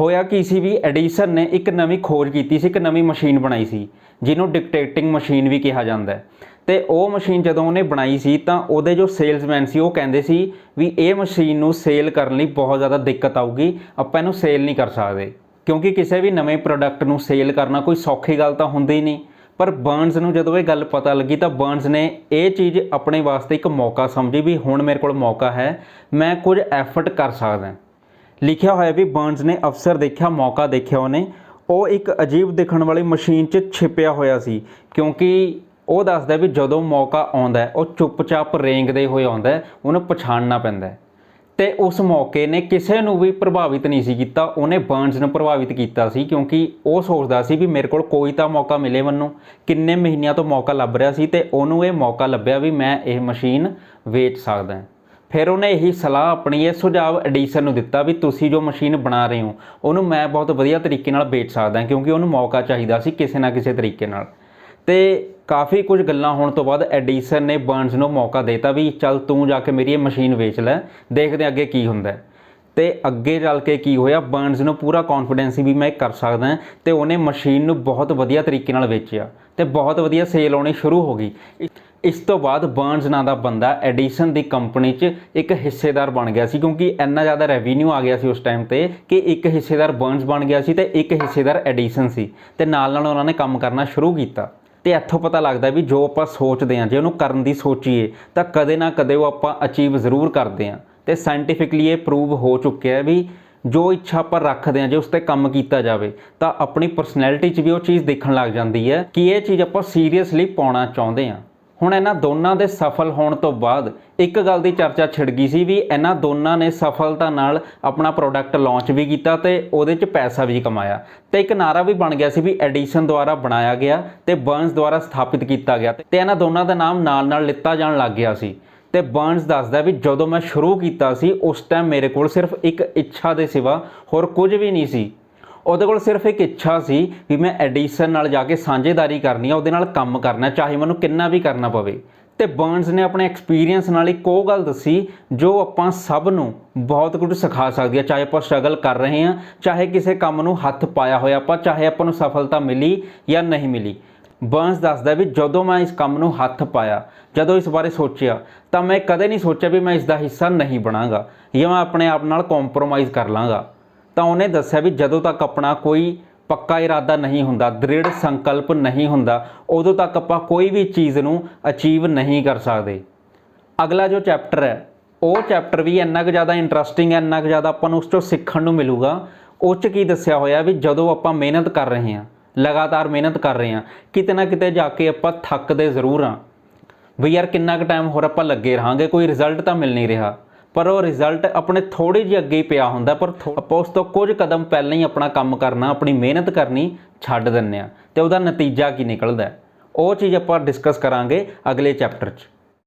ਹੋਇਆ ਕੀ ਸੀ ਵੀ ਐਡੀਸਨ ਨੇ ਇੱਕ ਨਵੀਂ ਖੋਜ ਕੀਤੀ ਸੀ, ਇੱਕ ਨਵੀਂ ਮਸ਼ੀਨ ਬਣਾਈ ਸੀ, ਜਿਹਨੂੰ ਡਿਕਟੇਟਿੰਗ ਮਸ਼ੀਨ ਵੀ ਕਿਹਾ ਜਾਂਦਾ ਹੈ। ਤੇ ਉਹ ਮਸ਼ੀਨ ਜਦੋਂ ਉਹਨੇ ਬਣਾਈ ਸੀ, ਤਾਂ ਉਹਦੇ ਜੋ ਸੇਲਜ਼ਮੈਨ ਸੀ, ਉਹ ਕਹਿੰਦੇ ਸੀ ਵੀ ਇਹ ਮਸ਼ੀਨ ਨੂੰ ਸੇਲ ਕਰਨ ਲਈ ਬਹੁਤ ਜ਼ਿਆਦਾ ਦਿੱਕਤ ਆਊਗੀ, ਆਪਾਂ ਇਹਨੂੰ ਸੇਲ ਨਹੀਂ ਕਰ ਸਕਦੇ। ਕਿਉਂਕਿ ਕਿਸੇ ਵੀ ਨਵੇਂ ਪ੍ਰੋਡਕਟ ਨੂੰ ਸੇਲ ਕਰਨਾ ਕੋਈ ਸੌਖੀ ਗੱਲ ਤਾਂ ਹੁੰਦੀ ਨਹੀਂ। ਪਰ ਬਰਨਸ ਨੂੰ ਜਦੋਂ ਇਹ ਗੱਲ ਪਤਾ ਲੱਗੀ, ਤਾਂ ਬਰਨਸ ਨੇ ਇਹ ਚੀਜ਼ ਆਪਣੇ ਵਾਸਤੇ ਇੱਕ ਮੌਕਾ ਸਮਝੀ ਵੀ ਹੁਣ ਮੇਰੇ ਕੋਲ ਮੌਕਾ ਹੈ, ਮੈਂ ਕੁਝ ਐਫਰਟ ਕਰ ਸਕਦਾ। ਲਿਖਿਆ ਹੋਇਆ ਵੀ ਬਰਨਸ ਨੇ ਅਫਸਰ ਦੇਖਿਆ ਮੌਕਾ ਦੇਖਿਆ ਉਹਨੇ ਉਹ ਇੱਕ ਅਜੀਬ ਦਿਖਣ ਵਾਲੀ ਮਸ਼ੀਨ 'ਚ ਛਿਪਿਆ ਹੋਇਆ ਸੀ ਕਿਉਂਕਿ ਉਹ ਦੱਸਦਾ ਵੀ ਜਦੋਂ ਮੌਕਾ ਆਉਂਦਾ ਹੈ, ਉਹ ਚੁੱਪਚਾਪ ਰੇਂਗਦੇ ਹੋਏ ਆਉਂਦਾ ਉਹਨੂੰ ਪਛਾਣਨਾ ਪੈਂਦਾ ਹੈ। ਤੇ ਉਸ ਮੌਕੇ ਨੇ ਕਿਸੇ ਨੂੰ ਵੀ ਪ੍ਰਭਾਵਿਤ ਨਹੀਂ ਸੀ ਕੀਤਾ ਉਹਨੇ ਬਰਨਸ ਨੂੰ ਪ੍ਰਭਾਵਿਤ ਕੀਤਾ ਸੀ ਕਿਉਂਕਿ ਉਹ ਸੋਚਦਾ ਸੀ ਵੀ ਮੇਰੇ ਕੋਲ ਕੋਈ ਤਾਂ ਮੌਕਾ ਮਿਲੇ ਮੈਨੂੰ ਕਿੰਨੇ ਮਹੀਨਿਆਂ ਤੋਂ ਮੌਕਾ ਲੱਭ ਰਿਹਾ ਸੀ ਤੇ ਉਹਨੂੰ ਇਹ ਮੌਕਾ ਲੱਭਿਆ ਵੀ ਮੈਂ ਇਹ ਮਸ਼ੀਨ ਵੇਚ ਸਕਦਾ ਹਾਂ। ਫਿਰ ਉਹਨੇ ਇਹੀ ਸਲਾਹ ਆਪਣੀ, ਇਹ ਸੁਝਾਅ ਐਡੀਸਨ ਨੂੰ ਦਿੱਤਾ ਵੀ ਤੁਸੀਂ ਜੋ ਮਸ਼ੀਨ ਬਣਾ ਰਹੇ ਹੋ, ਉਹਨੂੰ ਮੈਂ ਬਹੁਤ ਵਧੀਆ ਤਰੀਕੇ ਨਾਲ ਵੇਚ ਸਕਦਾ ਕਿਉਂਕਿ ਉਹਨੂੰ ਮੌਕਾ ਚਾਹੀਦਾ ਸੀ ਕਿਸੇ ਨਾ ਕਿਸੇ ਤਰੀਕੇ ਨਾਲ ਤੇ ਕਾਫੀ ਕੁਝ ਗੱਲਾਂ ਹੋਣ ਤੋਂ ਬਾਅਦ ਐਡੀਸਨ ਨੇ ਬਰਨਸ ਨੂੰ ਮੌਕਾ ਦੇਤਾ ਵੀ ਚੱਲ ਤੂੰ ਜਾ ਕੇ ਮੇਰੀ ਇਹ ਮਸ਼ੀਨ ਵੇਚ ਲੈ, ਦੇਖਦੇ ਅੱਗੇ ਕੀ ਹੁੰਦਾ ਹੈ। ਤੇ ਅੱਗੇ ਚੱਲ ਕੇ ਕੀ ਹੋਇਆ, ਬਰਨਸ ਨੂੰ ਪੂਰਾ ਕੌਨਫੀਡੈਂਸ ਸੀ ਵੀ ਮੈਂ ਇਹ ਕਰ ਸਕਦਾ ਹਾਂ ਤੇ ਉਹਨੇ ਮਸ਼ੀਨ ਨੂੰ ਬਹੁਤ ਵਧੀਆ ਤਰੀਕੇ ਨਾਲ ਵੇਚਿਆ ਤੇ ਬਹੁਤ ਵਧੀਆ ਸੇਲ ਆਉਣੀ ਸ਼ੁਰੂ ਹੋ ਗਈ। ਇਸ- ਤੋਂ ਬਾਅਦ ਬਰਨਸ ਨਾਂ ਦਾ ਬੰਦਾ ਐਡੀਸਨ ਦੀ ਕੰਪਨੀ 'ਚ ਇੱਕ ਹਿੱਸੇਦਾਰ ਬਣ ਗਿਆ ਸੀ ਕਿਉਂਕਿ ਇੰਨਾ ਜ਼ਿਆਦਾ ਰੈਵਨਿਊ ਆ ਗਿਆ ਸੀ ਉਸ ਟਾਈਮ ਤੇ ਕਿ ਇੱਕ ਹਿੱਸੇਦਾਰ ਬਰਨਸ ਬਣ ਗਿਆ ਸੀ ਤੇ ਇੱਕ ਹਿੱਸੇਦਾਰ ਐਡੀਸਨ ਸੀ ਤੇ ਨਾਲ ਨਾਲ ਉਹਨਾਂ ਨੇ ਕੰਮ ਕਰਨਾ ਸ਼ੁਰੂ ਕੀਤਾ। ਤੇ ਇੱਥੋਂ ਪਤਾ ਲੱਗਦਾ ਵੀ ਜੋ ਆਪਾਂ ਸੋਚਦੇ ਹਾਂ, ਜੇ ਉਹਨੂੰ ਕਰਨ ਦੀ ਸੋਚੀਏ, ਤਾਂ ਕਦੇ ਨਾ ਕਦੇ ਉਹ ਆਪਾਂ ਅਚੀਵ ਜ਼ਰੂਰ ਕਰਦੇ ਹਾਂ। ਤੇ ਸਾਇੰਟੀਫਿਕਲੀ ਇਹ ਪ੍ਰੂਵ ਹੋ ਚੁੱਕਿਆ ਹੈ ਵੀ ਜੋ ਇੱਛਾ ਆਪਾਂ ਰੱਖਦੇ ਹਾਂ, ਜੇ ਉਸ ਤੇ ਕੰਮ ਕੀਤਾ ਜਾਵੇ, ਤਾਂ ਆਪਣੀ ਪਰਸਨੈਲਿਟੀ 'ਚ ਵੀ ਉਹ ਚੀਜ਼ ਦੇਖਣ ਲੱਗ ਜਾਂਦੀ ਹੈ ਕਿ ਇਹ ਚੀਜ਼ ਆਪਾਂ ਸੀਰੀਅਸਲੀ ਪਾਉਣਾ ਚਾਹੁੰਦੇ ਹਾਂ। ਹੁਣ ਇਹਨਾਂ ਦੋਨਾਂ ਦੇ ਸਫਲ ਹੋਣ ਤੋਂ ਬਾਅਦ ਇੱਕ ਗੱਲ ਦੀ ਚਰਚਾ ਛਿੜ ਗਈ ਸੀ ਵੀ ਇਹਨਾਂ ਦੋਨਾਂ ਨੇ ਸਫਲਤਾ ਨਾਲ ਆਪਣਾ ਪ੍ਰੋਡਕਟ ਲਾਂਚ ਵੀ ਕੀਤਾ ਤੇ ਉਹਦੇ 'ਚ ਪੈਸਾ ਵੀ ਕਮਾਇਆ। ਤੇ ਇੱਕ ਨਾਰਾ ਵੀ ਬਣ ਗਿਆ ਸੀ ਵੀ ਐਡੀਸ਼ਨ ਦੁਆਰਾ ਬਣਾਇਆ ਗਿਆ ਤੇ ਬਰਨਸ ਦੁਆਰਾ ਸਥਾਪਿਤ ਕੀਤਾ ਗਿਆ ਤੇ ਇਹਨਾਂ ਦੋਨਾਂ ਦਾ ਨਾਮ ਨਾਲ-ਨਾਲ ਲਿੱਤਾ ਜਾਣ ਲੱਗ ਗਿਆ ਸੀ। ਤੇ ਬਰਨਸ ਦੱਸਦਾ ਵੀ ਜਦੋਂ ਮੈਂ ਸ਼ੁਰੂ ਕੀਤਾ ਸੀ, ਉਸ ਟਾਈਮ ਮੇਰੇ ਕੋਲ ਸਿਰਫ ਇੱਕ ਇੱਛਾ ਦੇ ਸਿਵਾ ਹੋਰ ਕੁਝ ਵੀ ਨਹੀਂ ਸੀ। ਉਹਦੇ ਕੋਲ ਸਿਰਫ ਇੱਕ ਇੱਛਾ ਸੀ ਵੀ ਮੈਂ ਐਡੀਸਨ ਨਾਲ ਜਾ ਕੇ ਸਾਂਝੇਦਾਰੀ ਕਰਨੀ ਆ, ਉਹਦੇ ਨਾਲ ਕੰਮ ਕਰਨਾ, ਚਾਹੇ ਮੈਨੂੰ ਕਿੰਨਾ ਵੀ ਕਰਨਾ ਪਵੇ। ਤੇ ਬਰਨਸ ਨੇ ਆਪਣੇ ਐਕਸਪੀਰੀਅੰਸ ਨਾਲ ਇੱਕ ਉਹ ਗੱਲ ਦੱਸੀ, ਜੋ ਆਪਾਂ ਸਭ ਨੂੰ ਬਹੁਤ ਕੁਝ ਸਿਖਾ ਸਕਦੀ ਹੈ ਚਾਹੇ ਆਪਾਂ ਸਟਰਗਲ ਕਰ ਰਹੇ ਹਾਂ ਚਾਹੇ ਕਿਸੇ ਕੰਮ ਨੂੰ ਹੱਥ ਪਾਇਆ ਹੋਇਆ ਆਪਾਂ, ਚਾਹੇ ਆਪਾਂ ਨੂੰ ਸਫਲਤਾ ਮਿਲੀ ਜਾਂ ਨਹੀਂ ਮਿਲੀ। ਬਰਨਸ ਦੱਸਦਾ ਵੀ ਜਦੋਂ ਮੈਂ ਇਸ ਕੰਮ ਨੂੰ ਹੱਥ ਪਾਇਆ, ਜਦੋਂ ਇਸ ਬਾਰੇ ਸੋਚਿਆ, ਤਾਂ ਮੈਂ ਕਦੇ ਨਹੀਂ ਸੋਚਿਆ ਵੀ ਮੈਂ ਇਸ ਦਾ ਹਿੱਸਾ ਨਹੀਂ ਬਣਾਂਗਾ, ਜਾਂ ਮੈਂ ਆਪਣੇ ਆਪ ਨਾਲ ਕੰਪਰੋਮਾਈਜ਼ ਕਰ ਲਾਂਗਾ। ਤਾਂ ਉਹਨੇ ਦੱਸਿਆ ਵੀ ਜਦੋਂ ਤੱਕ ਆਪਣਾ ਕੋਈ ਪੱਕਾ ਇਰਾਦਾ ਨਹੀਂ ਹੁੰਦਾ, ਦ੍ਰਿੜ ਸੰਕਲਪ ਨਹੀਂ ਹੁੰਦਾ, ਉਦੋਂ ਤੱਕ ਆਪਾਂ ਕੋਈ ਵੀ ਚੀਜ਼ ਨੂੰ ਅਚੀਵ ਨਹੀਂ ਕਰ ਸਕਦੇ। ਅਗਲਾ ਜੋ ਚੈਪਟਰ ਹੈ, ਉਹ ਚੈਪਟਰ ਵੀ ਇੰਨਾ ਕੁ ਜ਼ਿਆਦਾ ਇੰਟਰਸਟਿੰਗ ਹੈ, ਇੰਨਾ ਕੁ ਜ਼ਿਆਦਾ ਆਪਾਂ ਨੂੰ ਉਸ ਤੋਂ ਸਿੱਖਣ ਨੂੰ ਮਿਲੂਗਾ। ਉਹ 'ਚ ਕੀ ਦੱਸਿਆ ਹੋਇਆ ਵੀ ਜਦੋਂ ਆਪਾਂ ਮਿਹਨਤ ਕਰ ਰਹੇ ਹਾਂ ਲਗਾਤਾਰ ਮਿਹਨਤ ਕਰ ਰਹੇ ਹਾਂ। ਕਿਤੇ ਨਾ ਕਿਤੇ ਜਾ ਕੇ ਆਪਾਂ ਥੱਕਦੇ ਜ਼ਰੂਰ ਹਾਂ। ਵੀ ਯਾਰ ਕਿੰਨਾ ਕੁ ਟਾਈਮ ਹੋਰ ਆਪਾਂ ਲੱਗੇ ਰਹਾਂਗੇ, ਕੋਈ ਰਿਜ਼ਲਟ ਤਾਂ ਮਿਲ ਨਹੀਂ ਰਿਹਾ। ਪਰ ਉਹ ਰਿਜ਼ਲਟ ਆਪਣੇ ਥੋੜੀ ਜਿਹੀ ਅੱਗੇ ਹੀ ਪਿਆ ਹੁੰਦਾ, ਪਰ ਥੋ- ਆਪਾਂ ਉਸ ਤੋਂ ਕੁਝ ਕਦਮ ਪਹਿਲਾਂ ਹੀ ਆਪਣਾ ਕੰਮ ਕਰਨਾ, ਆਪਣੀ ਮਿਹਨਤ ਕਰਨੀ ਛੱਡ ਦਿੰਨੇ ਆ ਤੇ ਉਹਦਾ ਨਤੀਜਾ ਕੀ ਨਿਕਲਦਾ ਉਹ ਚੀਜ਼ ਆਪਾਂ ਡਿਸਕਸ ਕਰਾਂਗੇ ਅਗਲੇ ਚੈਪਟਰ 'ਚ।